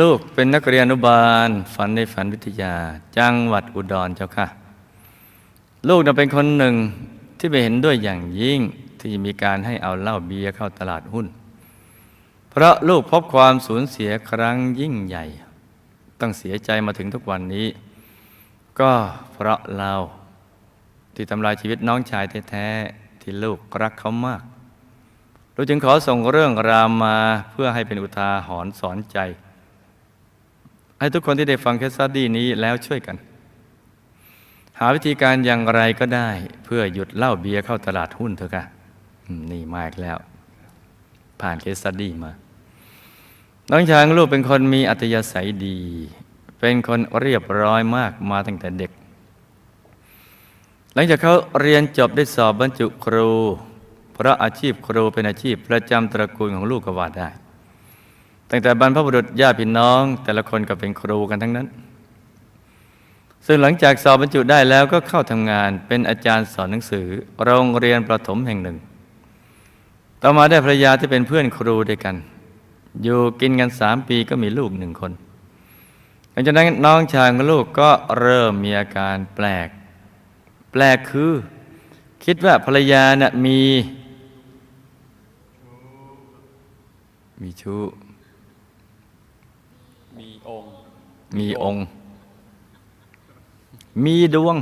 ลูกเป็นนักเรียนอนุบาล ฝันในฝันวิทยา จังหวัดอุดรเจ้าค่ะ ลูกน่ะเป็นคนหนึ่งที่ไม่เห็นด้วยอย่างยิ่งที่มีการให้เอาเหล้าเบียร์เข้าตลาดหุ้น เพราะลูกพบความสูญเสียครั้งยิ่งใหญ่ ต้องเสียใจมาถึงทุกวันนี้ ก็เพราะเราที่ทำลายชีวิตน้องชายแท้ๆที่ลูกรักเขามากเราจึงขอส่งเรื่องราวมาเพื่อให้เป็นอุทาหรณ์สอนใจ ให้ทุกคนที่ได้ฟังแคสซัดดี้นี้แล้วช่วยกัน หาวิธีการอย่างไรก็ได้ เพื่อหยุดเหล้าเบียร์เข้าตลาดหุ้นเถอะค่ะนี่มาอีกแล้ว ผ่านเคสสตดี้มา น้องช้างลูกเป็นคนมีอัธยาศัยดี เป็นคนเรียบร้อยมากมาตั้งแต่เด็ก หลังจากเขาเรียนจบได้สอบบรรจุครู เพราะอาชีพครูเป็นอาชีพประจำตระกูลของลูกกว่าได้ ตั้งแต่บรรพบุรุษญาติพี่น้อง แต่ละคนก็เป็นครูกันทั้งนั้น ซึ่งหลังจากสอบบรรจุได้แล้วก็เข้าทำงานเป็นอาจารย์สอนหนังสือ โรงเรียนประถมแห่งหนึ่ง ต่อมาได้ภรรยาที่เป็นเพื่อนครูด้วยกัน อยู่กินกันสามปีก็มีลูกหนึ่งคนหลังจากนั้นน้องชายของลูกก็เริ่มมีอาการแปลก แปลกคือ คิดว่าภรรยาน่ะมี มีชู้ มีองค์ มีองค์ มีดวง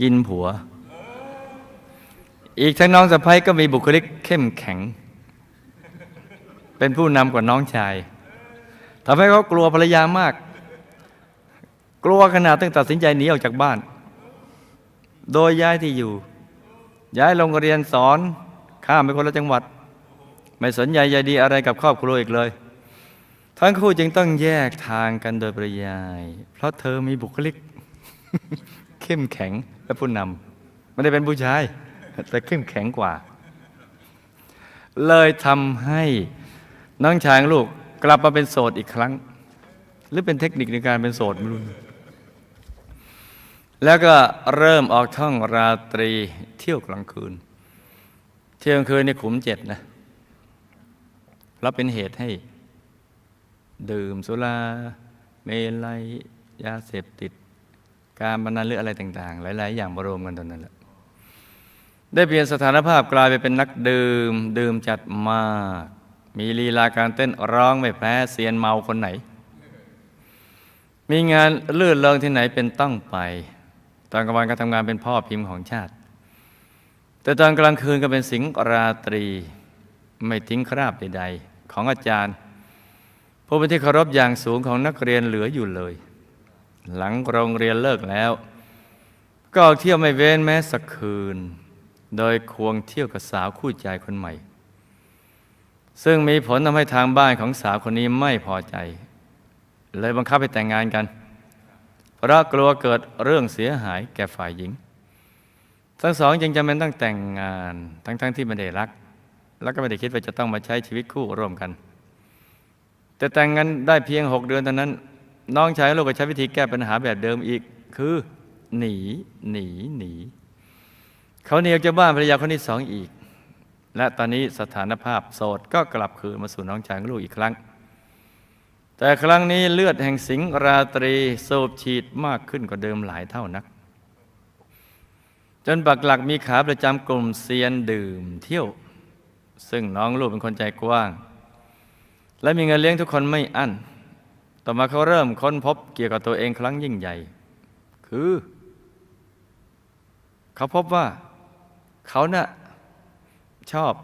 กินผัว อีกทั้งน้องสะพ้ยก็มีบุคลิกเข้มแข็ง เป็นผู้นำกว่าน้องชายทำให้เขากลัวภรรยามาก กลัวขนาดต้องตัดสินใจหนีออกจากบ้าน โดยย้ายที่อยู่ ย้ายโรงเรียนสอนข้ามไปคนละจังหวัด ไม่สนใจใยดีอะไรกับครอบครัวอีกเลย ทั้งคู่จึงต้องแยกทางกันโดยปริยาย เพราะเธอมีบุคลิก เข้มแข็งและผู้นำไม่ได้เป็นผู้ชาย แต่เข้มแข็งกว่า เลยทำให้น้องชายลูกกลับมาเป็นโสดอีกครั้ง หรือเป็นเทคนิคในการเป็นโสดไม่รู้แล้วก็เริ่มออกท่องราตรีเที่ยวกลางคืน เที่ยวกลางคืนในขุมเจ็ดนะ แล้วเป็นเหตุให้ ดื่มสุราเมลัยยาเสพติด การบรรนันหรืออะไรต่าง ๆ หลาย ๆ อย่างมารวมกันตรงนั้นแหละได้เปลี่ยนสถานภาพกลายไปเป็นนักดื่ม ดื่มจัดมาก มีลีลาการเต้นร้องไม่แพ้เซียนเมาคนไหน มีงานลื่นเริงที่ไหนเป็นต้องไป ตอนกลางวันก็ทำงานเป็นพ่อพิมพ์ของชาติ แต่ตอนกลางคืนก็เป็นสิงราตรี ไม่ทิ้งคราบใดๆ ของอาจารย์ ผู้เป็นที่เคารพอย่างสูงของนักเรียนเหลืออยู่เลย หลังโรงเรียนเลิกแล้ว ก็ออกเที่ยวไม่เว้นแม้สักคืน โดยควงเที่ยวกับสาวคู่ใจคนใหม่ ซึ่งมีผลทำให้ทางบ้านของสาวคนนี้ไม่พอใจ เลยบังคับให้แต่งงานกัน เพราะกลัวเกิดเรื่องเสียหายแก่ฝ่ายหญิง ทั้งสองจึงจำเป็นต้องแต่งงานทั้งๆทที่ไม่ได้รัก แล้วก็ไม่ได้คิดว่าจะต้องมาใช้ชีวิตคู่ร่วมกัน แต่แต่งงานได้เพียงหกเดือนเท่านั้น น้องชายลูกก็ใช้วิธีแก้ปัญหาแบบเดิมอีก คือหนีหนีหนีเขาหนีออกจากบ้านภรรยาคนที่สองอีก และตอนนี้สถานภาพโสดก็กลับคืนมาสู่น้องชายของลูกอีกครั้ง แต่ครั้งนี้เลือดแห่งสิงราตรีสูบฉีดมากขึ้นกว่าเดิมหลายเท่านัก จนปักหลักมีขาประจำกลุ่มเซียนดื่มเที่ยว ซึ่งน้องลูกเป็นคนใจกว้าง และมีเงินเลี้ยงทุกคนไม่อั้น ต่อมาเขาเริ่มค้นพบเกี่ยวกับตัวเองครั้งยิ่งใหญ่ คือ เขาพบว่า เขาน่ะชอบ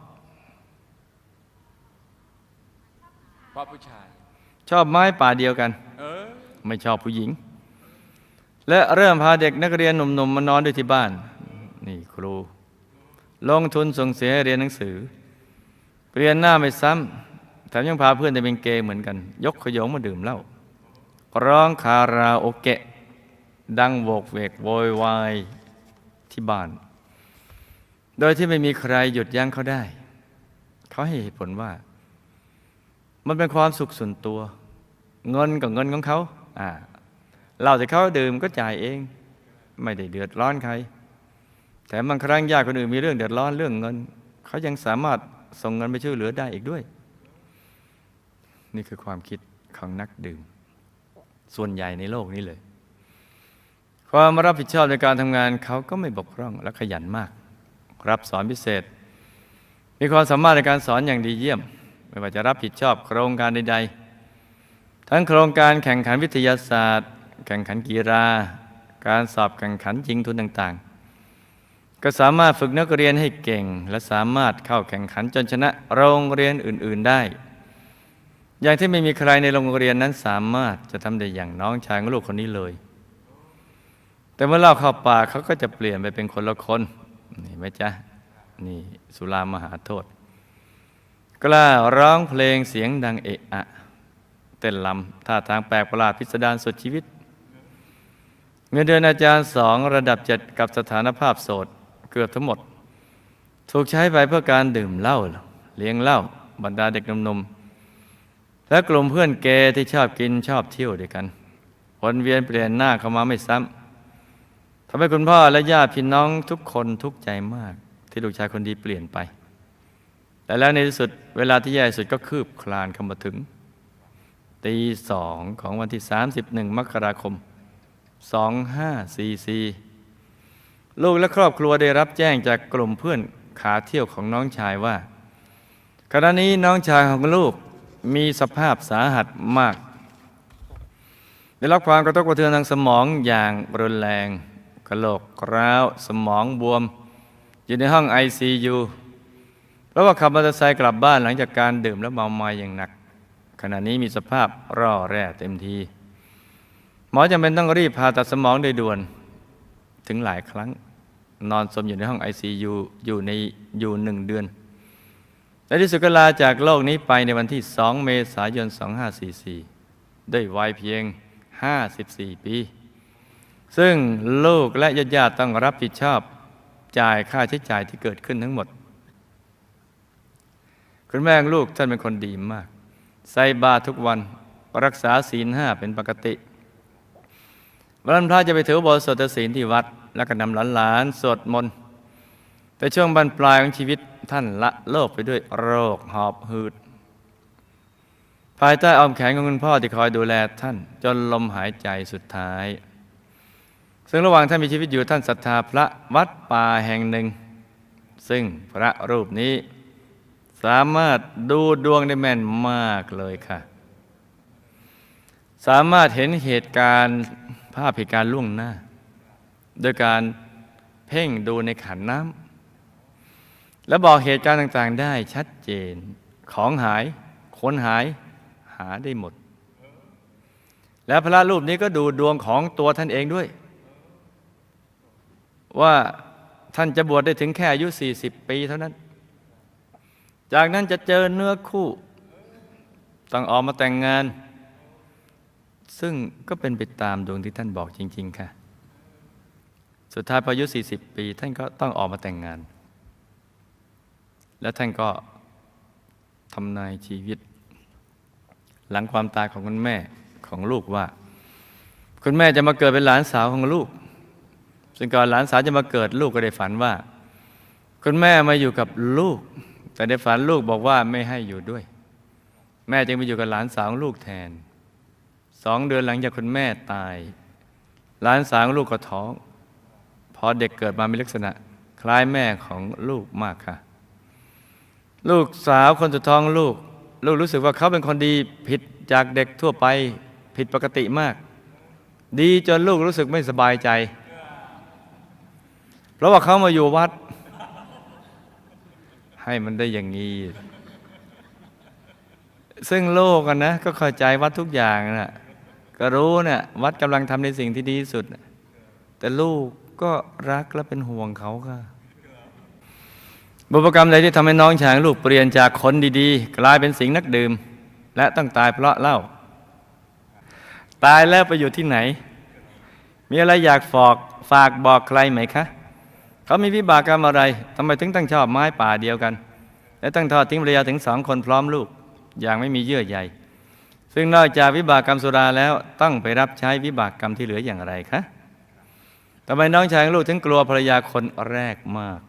เพราะผู้ชาย ชอบไม้ป่าเดียวกันเออไม่ชอบผู้หญิง และเริ่มพาเด็กนักเรียนหนุ่มๆมานอนด้วยที่บ้าน นี่ครู ลงทุนส่งเสียให้เรียนหนังสือ เปลี่ยนหน้าไม่ซ้ำแถมยังพาเพื่อนที่เป็นเกย์เหมือนกัน ยกขยงมาดื่มเหล้าร้องคาราโอเกะ ดังโวกเวกโวยวายที่บ้าน โดยที่ไม่มีใครหยุดยั้งเขาได้ เขาให้เหตุผลว่า มันเป็นความสุขส่วนตัว เงินกับเงินของเขาอ่าเหล้าที่เขาดื่มก็จ่ายเอง ไม่ได้เดือดร้อนใคร แต่บางครั้งญาติคนอื่นมีเรื่องเดือดร้อนเรื่องเงิน เขายังสามารถ ส่งเงินไปช่วยเหลือได้อีกด้วย นี่คือความคิดของนักดื่ม ส่วนใหญ่ในโลกนี้เลย ความรับผิดชอบในการทำงานเขาก็ไม่บกพร่องและขยันมาก รับสอนพิเศษ มีความสามารถในการสอนอย่างดีเยี่ยม ไม่ว่าจะรับผิดชอบโครงการใด ๆ ทั้งโครงการแข่งขันวิทยาศาสตร์ แข่งขันกีฬา การสอบแข่งขันจริงทุนต่างๆ ก็สามารถฝึกนักเรียนให้เก่ง และสามารถเข้าแข่งขันจนชนะโรงเรียนอื่น ๆได้ อย่างที่ไม่มีใครในโรงเรียนนั้นสามารถจะทำได้อย่างน้องชายของลูกคนนี้เลย แต่เมื่อเล่าเข้าปากเขาก็จะเปลี่ยนไปเป็นคนละคนนี่ไหมจ๊ะนี่สุรามหาโทษ กล้าร้องเพลงเสียงดังเอะอะเต้นลำท่าทางแปลกประหลาดพิสดารสุดชีวิต เงินเดือนอาจารย์สองระดับเจ็ดกับสถานภาพโสด เกือบทั้งหมด ถูกใช้ไปเพื่อการดื่มเหล้าเลี้ยงเหล้าบรรดาเด็กนุ่มและกลุ่มเพื่อนเกย์ที่ชอบกินชอบเที่ยวด้วยกันวนเวียนเปลี่ยนหน้าเข้ามาไม่ซ้ำทำให้คุณพ่อและญาติพี่น้องทุกคนทุกใจมาก ที่ลูกชายคนดีเปลี่ยนไป แต่แล้วในที่สุดเวลาที่แย่ที่สุดก็คืบคลานเข้ามาถึงตีสองของวันที่ 31 มกราคม 2544 ลูกและครอบครัวได้รับแจ้งจากกลุ่มเพื่อนขาเที่ยวของน้องชายว่าขณะนี้น้องชายของลูกมีสภาพสาหัสมาก ได้รับความกระทบกระเทือนทางสมองอย่างรุนแรงกระโหลกร้าว สมองบวม อยู่ในห้อง ICU เพราะว่าขับมอเตอร์ไซค์กลับบ้านหลังจากการดื่มและเมาไมาอย่างหนัก ขณะนี้มีสภาพร่อแร่เต็มที หมอจำเป็นต้องรีบผ่าตัดสมองโดยด่วนถึงหลายครั้ง นอนสมอยู่ในห้อง ICU อยู่ในอยู่หนึ่งเดือน และที่สุดก็ลาจากโลกนี้ไปในวันที่ 2 เมษายน 2544 ด้วยวัยเพียง 54 ปี ซึ่งลูกและญาติๆต้องรับผิดชอบจ่ายค่าใช้จ่ายที่เกิดขึ้นทั้งหมด คุณแม่ลูกท่านเป็นคนดีมาก ใส่บาตรทุกวันรักษาศีลห้าเป็นปกติวันพระจะไปถืออุโบสถศีลที่วัด แล้วก็นำหลานๆสวดมนต์แต่ช่วงบรรปลายของชีวิตท่านละโลกไปด้วยโรคหอบหืด ภายใต้อ้อมแขนของคุณพ่อที่คอยดูแลท่านจนลมหายใจสุดท้าย ซึ่งระหว่างท่านมีชีวิตอยู่ท่านศรัทธาพระวัดป่าแห่งหนึ่ง ซึ่งพระรูปนี้สามารถดูดวงได้แม่นมากเลยค่ะ สามารถเห็นเหตุการณ์ภาพเหตุการณ์ล่วงหน้า โดยการเพ่งดูในขันน้ำและบอกเหตุการณ์ต่างๆ ได้ชัดเจน ของหายคนหายหาได้หมด และพระรูปนี้ก็ดูดวงของตัวท่านเองด้วย ว่าท่านจะบวชได้ถึงแค่อายุ 40 ปีเท่านั้น จากนั้นจะเจอเนื้อคู่ต้องออกมาแต่งงาน ซึ่งก็เป็นไปตามดวงที่ท่านบอกจริง ๆ ค่ะ สุดท้ายพออายุ 40 ปี ท่านก็ต้องออกมาแต่งงาน แล้วท่านก็ทำนายชีวิต หลังความตายของคุณแม่ของลูกว่า คุณแม่จะมาเกิดเป็นหลานสาวของลูก ซึ่งก่อนหลานสาวจะมาเกิดลูกก็ได้ฝันว่า คุณแม่มาอยู่กับลูก แต่ในฝันลูกบอกว่าไม่ให้อยู่ด้วย แม่จึงไปอยู่กับหลานสาวของลูกแทนสองเดือนหลังจากคุณแม่ตาย หลานสาวของลูกก็ท้อง อเด็กเกิดมามีลักษณะคล้ายแม่ของลูกมากค่ะ ลูกสาวคนสุดท้องลูก ลูกรู้สึกว่าเขาเป็นคนดีผิดจากเด็กทั่วไปผิดปกติมาก ดีจนลูกรู้สึกไม่สบายใจ เพราะว่าเขามาอยู่วัด ให้มันได้อย่างนี้ ซึ่งโลกอะนะ ก็เข้าใจวัดทุกอย่างนะก็รู้เนะ่ะวัดกำลังทำในสิ่งที่ดีที่สุด แต่ลูก ก็รักและเป็นห่วงเขาค่ะบุพกรรมใดที่ทำให้น้องชายของลูกเปลี่ยนจากคนดีๆ กลายเป็นสิงนักดื่ม และต้องตายเพราะเหล้าตายแล้วไปอยู่ที่ไหน มีอะไรอยากฝากฝากบอกใครไหมคะ เขามีวิบากกรรมอะไรทำไมถึงต้องชอบไม้ป่าเดียวกัน และต้องทอดทิ้งภรรยาถึงสองคนพร้อมลูก อย่างไม่มีเยื่อใยซึ่งนอกจากวิบากกรรมสุราแล้วต้องไปรับใช้วิบากกรรมที่เหลืออย่างไรคะ ทำไมน้องชายของลูกถึงกลัวภรรยาคนแรกมาก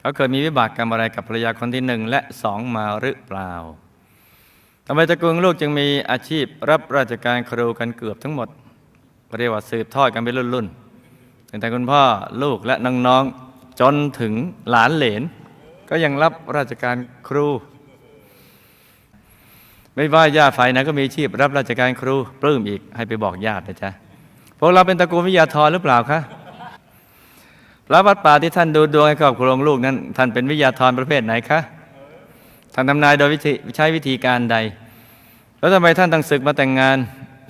เขาเคยมีวิบากกรรมอะไรกับภรรยาคนที่หนึ่งและสองมาหรือเปล่าทำไมตระกูลลูกจึงมีอาชีพรับราชการครูกันเกือบทั้งหมดเรียกว่าสืบทอดกันเป็นรุ่นๆตั้งแต่คุณพ่อลูกและน้องๆจนถึงหลานเหลน ก็ยังรับราชการครู ไม่ว่าญาติฝ่ายไหนก็มีอาชีพรับราชการครูปลื้มอีกให้ไปบอกญาตินะจ๊ะ พวกเราเป็นตระกูลวิทยาธรหรือเปล่าคะพระวัดป่าที่ท่านดูดวงให้ครอบครัวลูกนั้น ท่านเป็นวิทยาธรประเภทไหนคะท่านทำนายโดยวิธีใช้วิธีการใด แล้วทำไมท่านต้องศึกมาแต่งงาน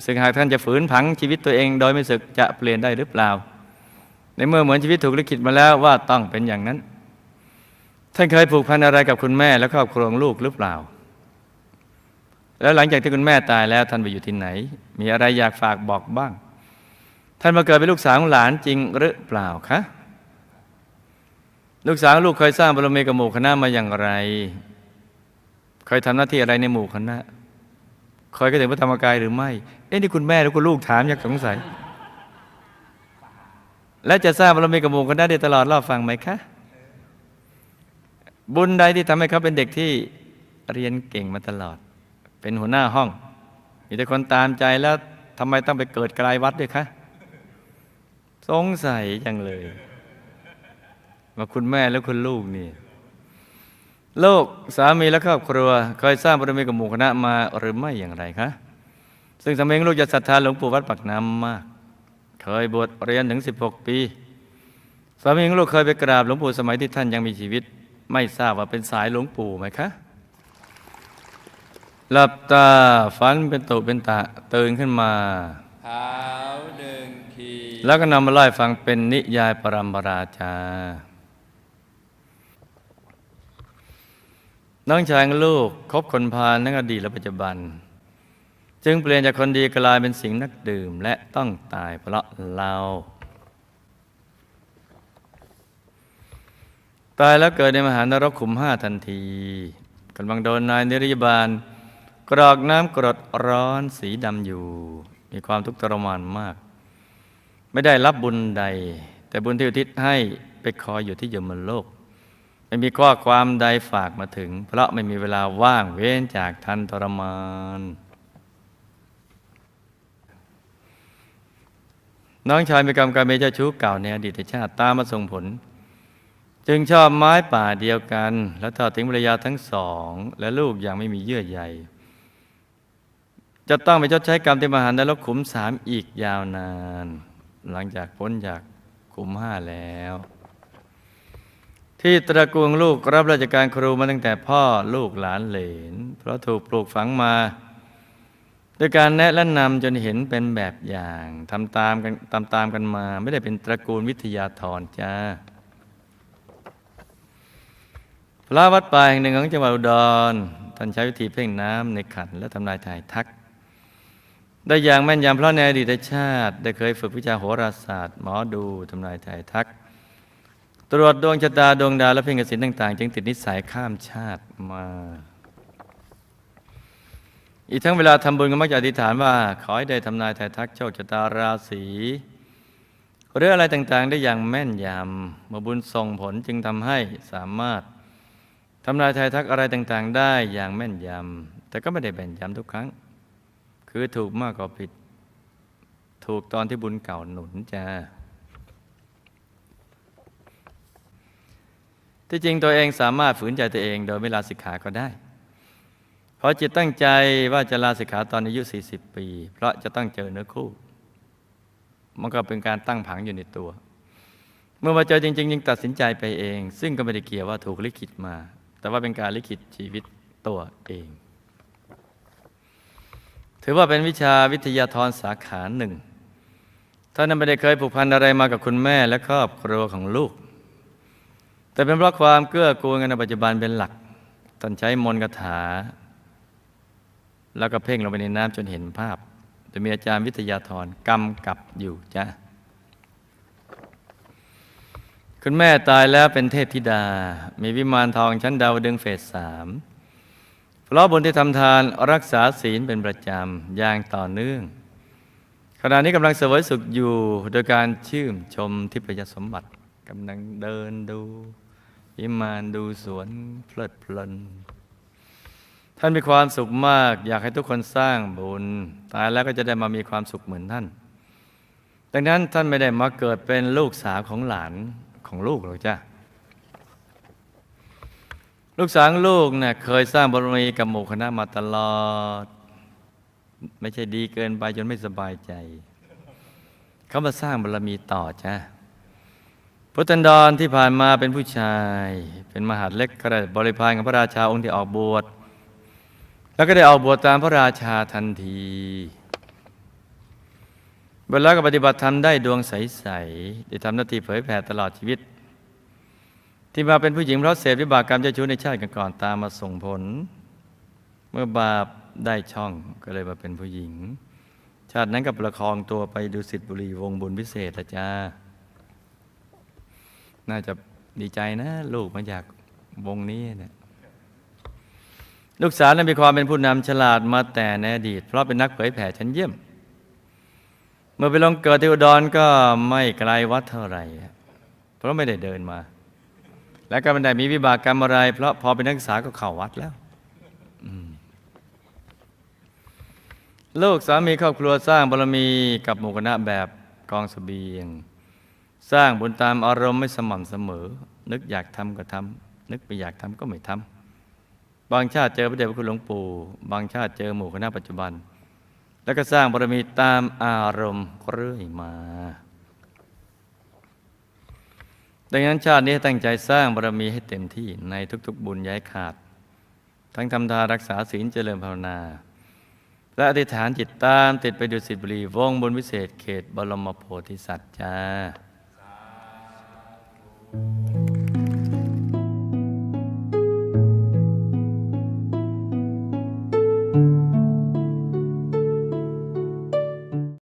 ศึกหากท่านจะฝืนผังชีวิตตัวเอง โดยไม่ศึกจะเปลี่ยนได้หรือเปล่า ในเมื่อเหมือนชีวิตถูกลิขิตมาแล้วว่าต้องเป็นอย่างนั้น ท่านเคยผูกพันอะไรกับคุณแม่และครอบครัวของลูกหรือเปล่า แล้วหลังจากที่คุณแม่ตายแล้วท่านไปอยู่ที่ไหน มีอะไรอยากฝากบอกบ้าง ท่านมาเกิดเป็นลูกสาวของหลานจริงหรือเปล่าคะ ลูกสาวลูกเคยสร้างบารมีกับหมู่คณะมาอย่างไร เคยทำหน้าที่อะไรในหมู่คณะ เคยก็ถึงพระธรรมกายหรือไม่ เอ๊ะนี่คุณแม่หรือคุณลูกถามอยากสงสัย และจะสร้างบารมีกับหมู่คณะได้ตลอดรอบฟังไหมคะ บุญใดที่ทำให้เขาเป็นเด็กที่เรียนเก่งมาตลอด เป็นหัวหน้าห้อง มีแต่คนตามใจแล้วทำไมต้องไปเกิดไกลวัดด้วยคะ สงสัยจังเลยว่าคุณแม่และคุณลูกนี่ลูกสามีและครอบครัว เคยสร้างบารมีกับหมู่คณะมาหรือไม่อย่างไรคะซึ่งสมัยลูกจะศรัทธาหลวงปู่วัดปักน้ำมาก เคยบวชเรียนถึง 16 ปีสามีของลูกเคยไปกราบหลวงปู่สมัยที่ท่านยังมีชีวิต ไม่ทราบว่าเป็นสายหลวงปู่ไหมคะหลับตาฝันเป็นตุเป็นตะตื่นขึ้นมาเท้าหนึ่งที แล้วก็นำมาไล่ฟังเป็นนิยายปรัมปราชาน้องชายของลูกคบคนพาลทั้งอดีตและปัจจุบัน จึงเปลี่ยนจากคนดีกลายเป็นสิงนักดื่มและต้องตายเพราะเรา ตายแล้วเกิดในมหานรกขุมห้าทันทีกำลังโดนนายนิริยบาลกรอกน้ำกรดร้อนสีดำอยู่ มีความทุกข์ทรมานมาก ไม่ได้รับบุญใด แต่บุญที่อุทิศให้ไปคอยอยู่ที่ยมโลก ไม่มีข้อความใดฝากมาถึง เพราะไม่มีเวลาว่างเว้นจากทันทรมาน น้องชายมีกรรมการเมเจ้าชู้เก่าในอดีตชาติตามมาส่งผล จึงชอบไม้ป่าเดียวกัน และทอดทิ้งภรรยาทั้งสอง และลูกอย่างไม่มีเยื่อใยจะต้องไปชดใช้กรรมที่มหานรกขุมสามอีกยาวนาน หลังจากพ้นจากขุมห้าแล้ว ที่ตระกูลลูกรับราชการครูมาตั้งแต่พ่อลูกหลานเหลน เพราะถูกปลูกฝังมาด้วยการแนะและนำจนเห็นเป็นแบบอย่างทำตามกันตามตามกันมา ไม่ได้เป็นตระกูลวิทยาธรจ้าพระวัดป่าแห่งหนึ่งของจังหวัดอุดรท่านใช้วิธีเพ่งน้ำในขันและทำนายทายทัก ได้อย่างแม่นยำเพราะในอดีตชาติ ได้เคยฝึกวิชาโหราศาสตร์ หมอดูทำนายทายทัก ตรวจดวงชะตาดวงดาวและเพ่งกสินต่าง ๆ จึงติดนิสัยข้ามชาติมา อีกทั้งเวลาทำบุญก็มักจะอธิษฐานว่า ขอให้ได้ทำนายทายทักโชคชะตาราศีหรืออะไรต่างๆ ได้อย่างแม่นยำมื่อบุญส่งผลจึงทำให้สามารถทำนายทายทักอะไรต่างๆ ได้อย่างแม่นยำแต่ก็ไม่ได้แม่นยำทุกครั้ง คือถูกมากกว่าผิด ถูกตอนที่บุญเก่าหนุนจ้าที่จริงตัวเองสามารถฝืนใจตัวเอง โดยไม่ลาสิกขาก็ได้ เพราะจิตตั้งใจว่าจะลาสิกขาตอนอายุ 40 ปี เพราะจะต้องเจอเนื้อคู่ มันก็เป็นการตั้งผังอยู่ในตัว เมื่อมาเจอจริงๆยังตัดสินใจไปเอง ซึ่งก็ไม่ได้เกี่ยวว่าถูกลิขิตมา แต่ว่าเป็นการลิขิตชีวิตตัวเอง ถือว่าเป็นวิชาวิทยาธรสาขาหนึ่งท่านนั้นไม่ได้เคยผูกพันอะไรมากับคุณแม่และครอบครัวของลูก แต่เป็นเพราะความเกื้อกูลกันในปัจจุบันเป็นหลักท่านใช้มนต์คาถา แล้วก็เพ่งลงไปในน้ำจนเห็นภาพ จะมีอาจารย์วิทยาธรกำกับอยู่จ้ะคุณแม่ตายแล้วเป็นเทพธิดา มีวิมานทองชั้นดาวดึงเฟสสาม เพราะบุญที่ทำทานรักษาศีลเป็นประจำอย่างต่อเนื่อง ขณะนี้กำลังเสวยสุขอยู่โดยการชื่มชมทิพยสมบัติกำลังเดินดูวิมานดูสวนเพลิดเพลิน ท่านมีความสุขมาก อยากให้ทุกคนสร้างบุญ ตายแล้วก็จะได้มามีความสุขเหมือนท่าน ดังนั้นท่านไม่ได้มาเกิดเป็นลูกสาวของหลานของลูกหรอกจ้ะ ลูกสาวลูกเนี่ยเคยสร้างบารมีกับหมู่คณะมาตลอด ไม่ใช่ดีเกินไปจนไม่สบายใจ เขามาสร้างบารมีต่อจ้ะพุทธันดรที่ผ่านมาเป็นผู้ชาย เป็นมหาดเล็กก็ได้บริพารของพระราชาองค์ที่ออกบวชแล้วก็ได้ออกบวชตามพระราชาทันทีเวลาก็ปฏิบัติธรรมได้ดวงใส ๆ ได้ทำหน้าที่เผยแผ่ตลอดชีวิต ที่มาเป็นผู้หญิงเพราะเสพวิบากกรรมเจ้าชู้ในชาติก่อนๆตามมาส่งผล เมื่อบาปได้ช่องก็เลยมาเป็นผู้หญิง ชาตินั้นก็ประคองตัวไปดูสิทธิบุรีวงบุญพิเศษละจ้า น่าจะดีใจนะ ลูกมาจากวงนี้เนะี่ยลูกสาวนั้นมีความเป็นผู้นำฉลาดมาแต่ในอดีต เพราะเป็นนักเผยแผ่ชั้นเยี่ยม เมื่อไปลงเกิดที่อุดรก็ไม่ไกลวัดเท่าไหร่ เพราะไม่ได้เดินมา และก็ไม่ได้มีวิบากกรรมอะไร เพราะพอเป็นนักศึกษาก็เข้าวัดแล้วลูกสามีครอบครัวสร้างบารมีกับหมู่คณะแบบกองสเสบียง สร้างบุญตามอารมณ์ไม่สม่ำเสมอ นึกอยากทำก็ทำนึกไม่อยากทำก็ไม่ทำบางชาติเจอพระเดชพระคุณหลวงปู่ บางชาติเจอหมู่คณะปัจจุบัน แล้วก็สร้างบารมีตามอารมณ์เรื่อยมา ดังนั้นชาตินี้ตั้งใจสร้างบารมีให้เต็มที่ในทุกๆบุญย้ายขาด ทั้งทำทานรักษาศีลเจริญภาวนา และอธิษฐานจิตตามติดไปดูสิทธิบุรีวงบนวิเศษเขตบรมโพธิสัตว์จ้า